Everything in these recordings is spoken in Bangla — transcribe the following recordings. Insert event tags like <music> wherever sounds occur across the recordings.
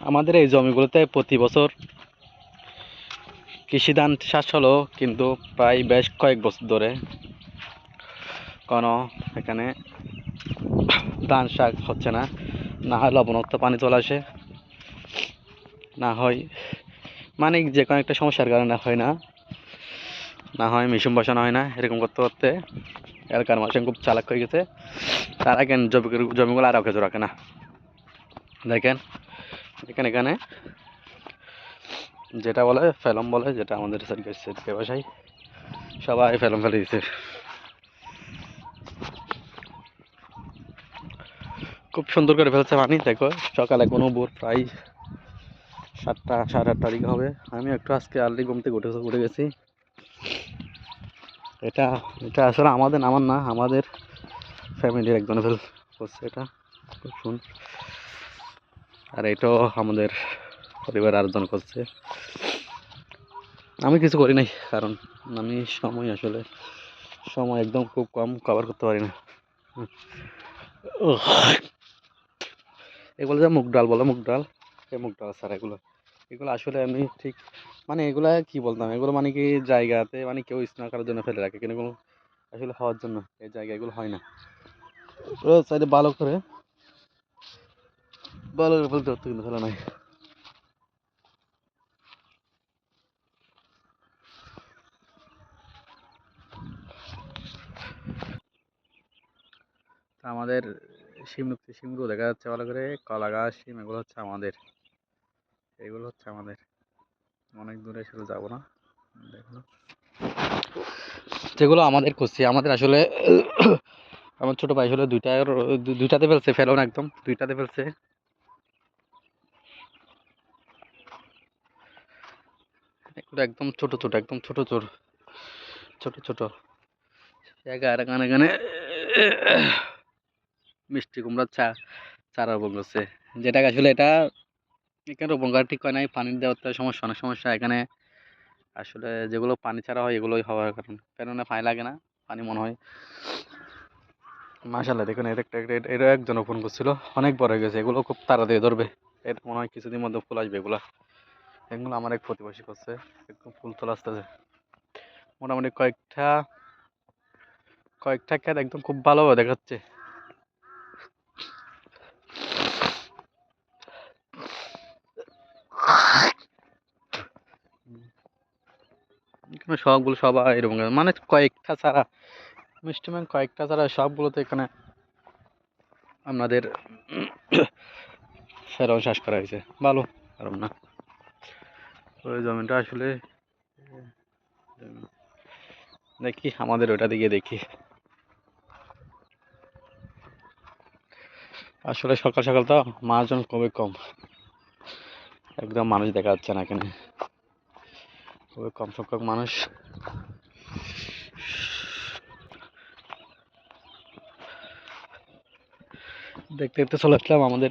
আমাদের এই জমিগুলোতে প্রতি বছর কৃষি ধান চাষ হলো কিন্তু প্রায় বেশ কয়েক বছর ধরে। কোনো এখানে ধান শাক হচ্ছে না না হয় লবণাক্ত পানি চলে আসে, না হয় মানে যে কোনো একটা সমস্যার কারণে হয় না না হয় মিশুম বসানো হয় না, এরকম করতে করতে এলাকার মানুষ খুব চালাক হয়ে গেছে। তারা জমি জমিগুলো আরও কিছু রাখে না? দেখেন এখানে এখানে। যেটা বলে, ফেলম বলে, যেটা আমাদের ভাষায় সবাই ফেলম ফেলে দিছে খুব সুন্দর করে ফেলছে পানি, দেখো। সকালে কোনো ভোর প্রায় সাতটা, সাড়ে আটটা দিকে হবে। আমি একটু আজকে আর্লি ঘুম থেকে উঠে উঠে গেছি। এটা এটা আসলে আমাদের, আমার না, আমাদের ফ্যামিলির একজনে ফেল করছে এটা সুন্দর আর এটাও আমাদের পরিবার আরেকজন করছে আমি কিছু করি নাই, কারণ আমি সময় আসলে, সময় একদম খুব কম কভার করতে পারি না। এগুলো যে মুগ ডাল বলে, মুগ ডাল, এই মুগ ডাল স্যার এগুলো এগুলো আসলে আমি ঠিক মানে এগুলা কি বলতাম? এগুলো মানে কি জায়গাতে মানে কেউ স্নান করার জন্য ফেলে রাখে? কিন্তু এগুলো আসলে হওয়ার জন্য এই জায়গায় এগুলো হয় না। সাইডে ভালো করে ভালো করে ফেলতে হতো কিন্তু ফেলে নাই। আমাদের শিম শিমগুলো দেখা যাচ্ছে ভালো করে, কলা গাছ, শিম, এগুলো হচ্ছে আমাদের। এগুলো হচ্ছে আমাদের। অনেক দূরে সেগুলো যাব না। যেগুলো আমাদের করছি আমাদের আসলে, আমার ছোটো ভাই আসলে দুইটা, দুইটাতে ফেলছে, ফেলো না একদম, দুইটাতে ফেলছে। একদম ছোট ছোট, একদম ছোট ছোট ছোট ছোট। এখানে এখানে এখানে, মিষ্টি কুমড়ার চা, চারা করছে যেটা আসলে এটা এখানে করা ঠিক হয় নাই, পানি দেওয়ার সমস্যা, অনেক সমস্যা এখানে। আসলে যেগুলো পানি ছাড়া হয় এগুলোই হওয়ার কারণ। কেননা পানি লাগে না, পানি মনে হয়। মাসাল্লাহ দেখুন এটা একটা এটা- একজন রোপণ করছিল, অনেক বড় হয়ে গেছে, এগুলো খুব তাড়াতাড়ি ধরবে। এটা মনে হয় কিছুদিন মধ্যে ফুল আসবে এগুলো। এগুলো আমার এক প্রতিবেশী করছে, একদম ফুল তোলা আসতেছে। মোটামুটি কয়েকটা কয়েকটা ক্ষেত একদম খুব ভালোভাবে দেখাচ্ছে। সবগুলো সবাই এরকম মানে কয়েকটা ছাড়া মিষ্টি ম্যাং কয়েকটা ছাড়া সবগুলোতে এখানে আপনাদের ফেরাও <coughs> চাষ করা হয়েছে। ভালো কারণ না। ওই জমিটা আসলে, দেখি, আমাদের ওটা দিকে দেখি। আসলে সকাল সকাল তো মানুষজন খুবই কম। একদম মানুষ দেখা যাচ্ছে না এখানে। খুবই কম সংখ্যক মানুষ দেখতে দেখতে চলে আসলাম আমাদের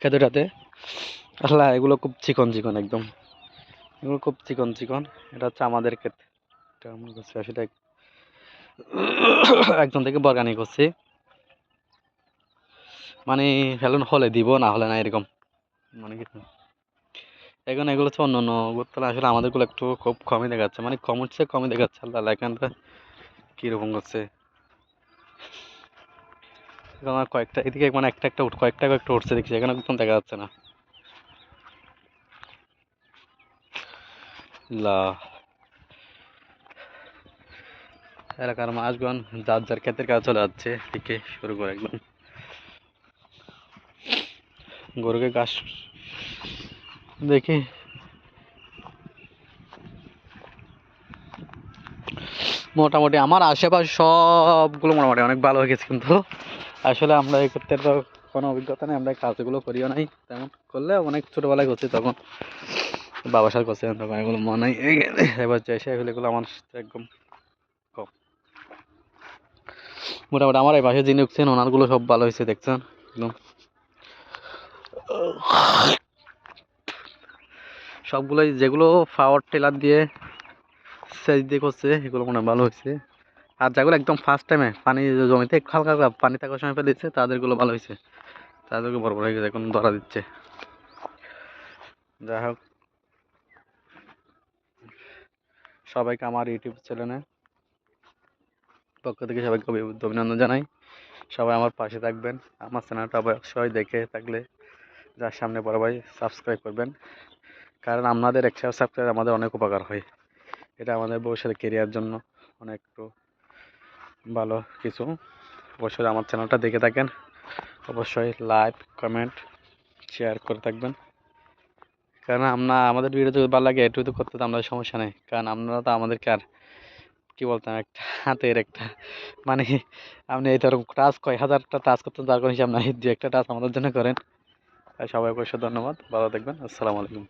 খেতেটাতে। আসলে এগুলো খুব চিকন চিকন একদম। এগুলো খুব চিকন চিকন। এটা হচ্ছে আমাদের ক্ষেত। এটা আমার কাছে আসলে একজন থেকে বর্গানি করছি। মানে ফেলন হলে দিব, না হলে না, এরকম। মানে কি এখন এগুলো হচ্ছে অন্য অন্য গোতলা আসলে আমাদেরগুলো একটু খুব কমই দেখাচ্ছে। মানে কম হচ্ছে, কমই দেখাচ্ছে। আল্লাহ এখানটা কীরকম করছে আমার কয়েকটা, এদিকে মানে একটা একটা উঠ, কয়েকটা কয়েকটা উঠছে দেখছি। এখানে একদম দেখা যাচ্ছে না। লা এলাকার মাছগণ যার যার ক্ষেতের কাছে চলে যাচ্ছে থেকে শুরু করে একদম। গরুকে ঘাস দেখি। মোটামুটি আমার আশেপাশে সবগুলো মোটামুটি অনেক ভালো হয়ে গেছে কিন্তু। আসলে আমরা এই ক্ষেত্রে তো কোনো অভিজ্ঞতা নেই, আমরা কাজগুলো করিও নাই, তেমন করলে অনেক ছোটোবেলায় করছি তখন। বাবা সাথে করছি, তখন এগুলো মনে এবার এগুলো এগুলো আমার একদম কম। মোটামুটি আমার এই পাশে যিনি উঠছেন, ওনারগুলো সব ভালো হয়েছে, দেখছেন? একদম। সবগুলোই যেগুলো পাওয়ার টেলার দিয়ে সেচ দিয়ে করছে, এগুলো মনে ভালো হয়েছে। আর যেগুলো একদম ফার্স্ট টাইমে পানি জমিতে হালকা হালকা পানি থাকার সময় ফেলে দিচ্ছে তাদেরগুলো ভালো হয়েছে। তাদেরকে বড় বড় হয়ে গেছে, এখন ধরা দিচ্ছে। যাই হোক। সবাইকে আমার ইউটিউব চ্যানেলে পক্ষ থেকে সবাইকে অভি- অভিনন্দন জানাই। সবাই আমার পাশে থাকবেন, আমার চ্যানেলটা অবশ্যই দেখে থাকলে যার সামনে বড় ভাই সাবস্ক্রাইব করবেন। কারণ আপনাদের একটা সাবস্ক্রাইব আমাদের অনেক উপকার হয়। এটা আমাদের ভবিষ্যতে কেরিয়ার জন্য অনেক একটু ভালো কিছু। অবশ্যই আমার চ্যানেলটা দেখে থাকেন। অবশ্যই লাইক কমেন্ট শেয়ার করে থাকবেন। কারণ আমরা আমাদের ভিডিও যদি ভালো লাগে একটু তো করতে তো আমাদের সমস্যা নেই। কারণ আপনারা তো আমাদেরকে আর কী বলতাম একটা হাতের একটা মানে আপনি এই ধরুন টাচ কয় হাজারটা টাচ করতেন তার কোনো হিসাব নাই। দু একটা টাচ আমাদের জন্য করেন। সবাই অবশ্যই ধন্যবাদ। ভালো থাকবেন। আসসালামু আলাইকুম।